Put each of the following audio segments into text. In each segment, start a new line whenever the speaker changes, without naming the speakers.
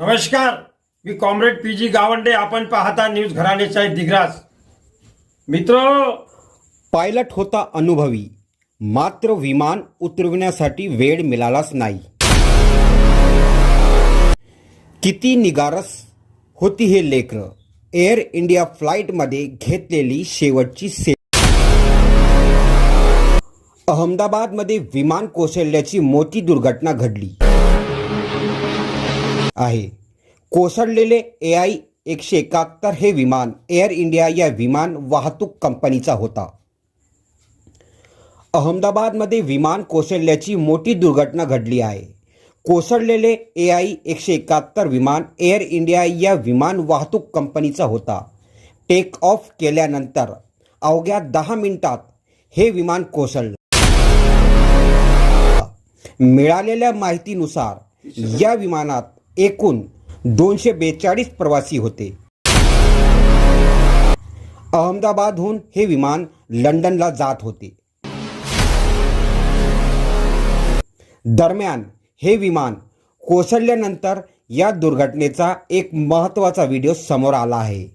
नमस्कार मी comrade P G Gawande. आपण पाहता न्यूज घराण्याचा दिग्राज दिग्रास. मित्र
पायलट होता अनुभवी. मात्र विमान उतरविण्यासाठी वेळ मिळालाच नाही. किती निगारस होती हे लेकर. एअर इंडिया फ्लाईटमध्ये घेतलेली शेवटची से अहमदाबादमध्ये विमान कोसळल्याची मोठी दुर्घटना घडली. आहे. कोसळलेले ए आय एकशे एकाहत्तर हे विमान एअर इंडिया या विमान वाहतूक कंपनीचा होता. अहमदाबादमध्ये विमान कोसळल्याची मोठी दुर्घटना घडली आहे. कोसळलेले ए आय एकशे एकाहत्तर विमान एअर इंडिया या विमान वाहतूक कंपनीचा होता. टेक ऑफ केल्यानंतर अवघ्या दहा मिनिटात हे विमान कोसळलं. मिळालेल्या माहितीनुसार या विमानात एकूण दोनशे बेचाळीस प्रवासी होते. अहमदाबादहून हे विमान लंडनला जात होते. दरम्यान हे विमान कोसळल्यानंतर या दुर्घटनेचा एक महत्त्वाचा व्हिडिओ समोर आला आहे.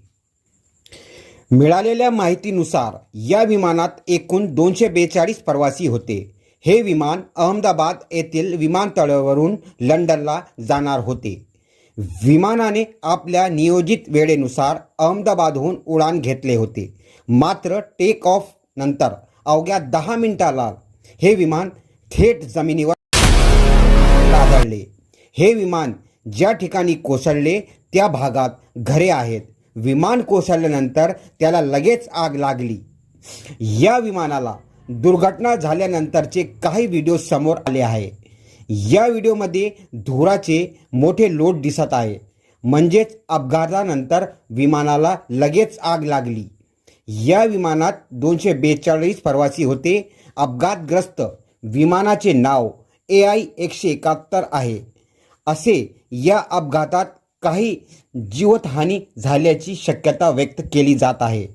मिळालेल्या माहितीनुसार या विमानात एकूण दोनशे बेचाळीस प्रवासी होते. हे विमान अहमदाबाद येथील विमानतळावरून लंडनला जाणार होते. विमानाने आपल्या नियोजित वेळेनुसार अहमदाबादहून उडान घेतले होते. मात्र टेक ऑफ नंतर अवघ्या दहा मिनिटाला हे विमान थेट जमिनीवर आदळले हे विमान ज्या ठिकाणी कोसळले त्या भागात घरे आहेत. विमान कोसळल्यानंतर त्याला लगेच आग लागली. या विमानाला दुर्घटना झाल्यानंतरचे काही व्हिडिओ समोर आले आहे. या व्हिडिओमध्ये धुराचे मोठे लोट दिसत आहे. म्हणजेच अपघातानंतर विमानाला लगेच आग लागली. या विमानात दोनशे बेचाळीस प्रवासी होते. अपघातग्रस्त विमानाचे नाव ए आय एकशे एकाहत्तर आहे. असे या अपघातात काही जीवतहानी झाल्याची शक्यता व्यक्त केली जात आहे.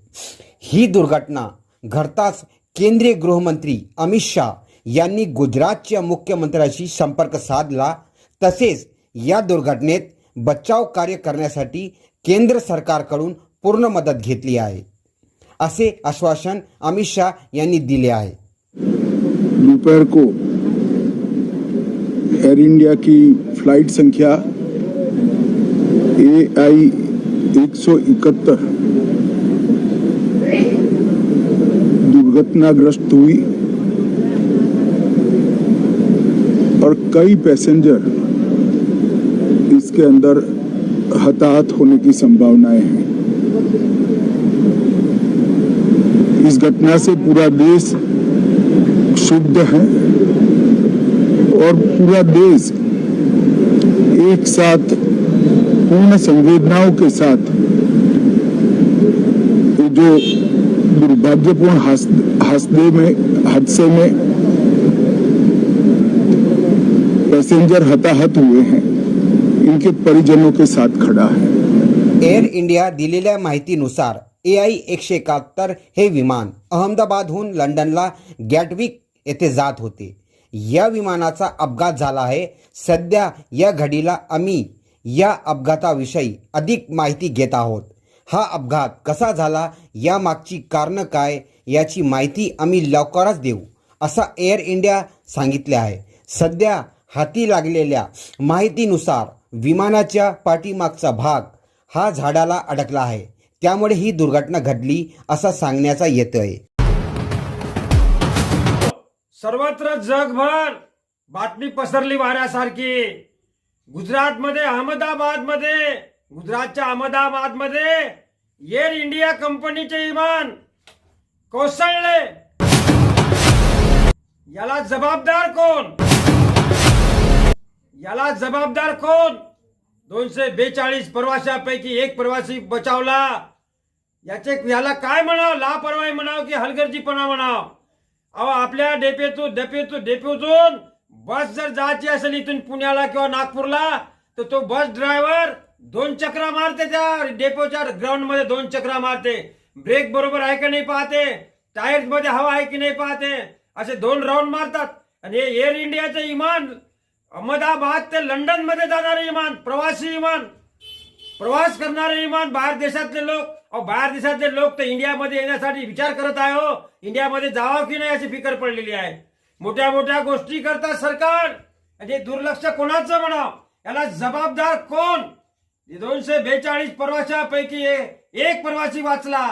ही दुर्घटना घडताच केंद्रीय गृहमंत्री अमित शाह यांनी गुजरातच्या मुख्यमंत्र्यांशी संपर्क साधला. तसेच या दुर्घटनेत बचाव कार्य करण्यासाठी केंद्र सरकारकडून पूर्ण मदत घेतली आहे. असे आश्वासन अमित शाह यांनी दिले आहे.
दोपहर को एयर इंडिया की फ्लाइट संख्या ए आई एक सौ इकहत्तर दुर्घटनाग्रस्त हुई और कई पैसेंजर इसके अंदर हताहत होने की संभावनाएँ हैं। इस घटना से पूरा देश शुद्ध है और पूरा देश एक साथ पूर्ण संवेदनाओं के साथ जो दुर्भाग्यपूर्ण हादसे में हादसे में पैसेंजर हताहत हुए हैं। इनके परिजनों के साथ खड़ा है।
एअर इंडिया दिलेल्या माहितीनुसार ए आय एकशे एकाहत्तर हे विमान अहमदाबादहून लंडनला गॅटविक येथे जात होते. या विमानाचा अपघात झाला आहे. सध्या या घडीला आम्ही या अपघाताविषयी अधिक माहिती घेत आहोत. हा अपघात कसा झाला यामागची कारणं काय याची माहिती आम्ही लवकरच देऊ असा एअर इंडिया सांगितले आहे. सध्या हाती लागलेल्या माहितीनुसार विमानाच्या पाठीमागचा भाग हा झाडाला अडकला आहे. त्यामुळे ही दुर्घटना घडली असं सांगण्याचा येतोय.
सर्वत्र जगभर बातमी पसरली वाऱ्यासारखी. गुजरातमध्ये अहमदाबादमध्ये गुजरातच्या अहमदाबादमध्ये एअर इंडिया कंपनीचे विमान कोसळले. याला जबाबदार कोण? याला जबाबदार कोण? दोनशे बेचाळीस प्रवाशापैकी एक प्रवासी बचावला. याचे याला काय म्हणावं? लापरवाही म्हणाव की हलगर्जीपणा म्हणावं? अहो आपल्या डेपेतून डेपेतून डेपेतून बस जर जायची असेल इथून पुण्याला किंवा नागपूरला तर तो बस ड्रायव्हर दोन चक्रा मारते त्या डेपोच्या ग्राउंडमध्ये दोन चक्रा मारते. ब्रेक बरोबर आहे का नाही पाहते? टायर्समध्ये हवा आहे की नाही पाहते? असे दोन राऊंड मारतात. आणि हे एअर इंडियाचं विमान अहमदाबाद ते लंडनमध्ये जाणारे विमान प्रवासी विमान प्रवास करणारे विमान बाहेर देशातले लोक. अहो बाहेर देशातले लोक तर इंडियामध्ये येण्यासाठी विचार करत आहे हो. इंडियामध्ये जावं की नाही अशी फिकर पडलेली आहे. मोठ्या मोठ्या गोष्टी करतात सरकार. आणि दुर्लक्ष कोणाचं म्हणावं? याला जबाबदार कोण? दोनशे बेचाळीस प्रवाशापैकी एक प्रवासी वाचला.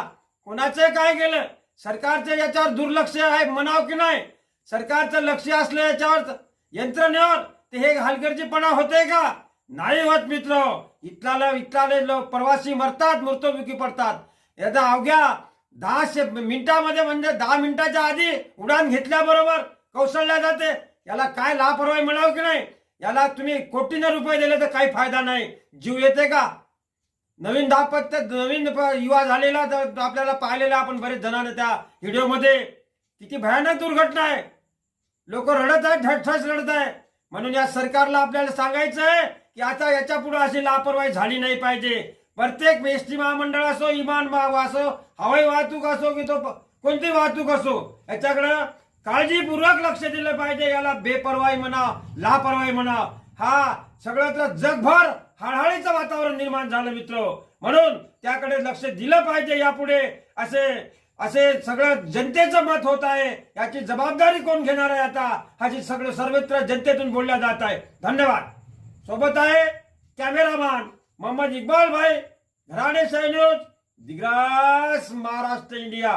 कोणाचं काय केलं सरकारचं याच्यावर दुर्लक्ष आहे म्हणाव की नाही? सरकारचं लक्ष असलं याच्यावर यंत्रणेवर ते हे हलगर्जीपणा होते का? नाही होत मित्र. इथला इथला लोक प्रवासी मरतात मृत्यूमुखी पडतात. याचा अवघ्या दहा मिनिटामध्ये म्हणजे दहा मिनिटाच्या आधी उडान घेतल्याबरोबर कौशल्या जाते. याला काय लापरवाही म्हणावं की नाही? याला तुम्ही कोटीनं रुपये दिले तर काही फायदा नाही. जीव येते का? नवीन दापत्य नवीन प- युवा झालेला तर आपल्याला पाहिलेला आपण बरेच जणांना त्या व्हिडिओमध्ये. किती भयानक दुर्घटना आहे. लोक रडत आहेत ठसठस रडत आहे म्हणून या सरकारला आपल्याला सांगायचं आहे की आता याच्यापुढे अशी लापरवाही झाली नाही पाहिजे. प्रत्येक एस टी महामंडळ असो इमान असो हवाई वाहतूक असो की तो प- कोणती वाहतूक असो याच्याकडं काळजीपूर्वक लक्ष दिलं पाहिजे याला बेपरवाही म्हणा लापरवाही म्हणा. हा सगळं जगभर हळहळीचं वातावरण निर्माण झालं मित्र. म्हणून त्याकडे लक्ष दिलं पाहिजे यापुढे. असे असे सगळं जनतेचं मत होत आहे. याची जबाबदारी कोण घेणार आहे आता? हा सगळं सर्वत्र जनतेतून बोलल्या जात आहे. धन्यवाद. सोबत आहे कॅमेरामॅन मोहम्मद इक्बाल भाई घराणे सैन्यूज दिग्रास महाराष्ट्र इंडिया.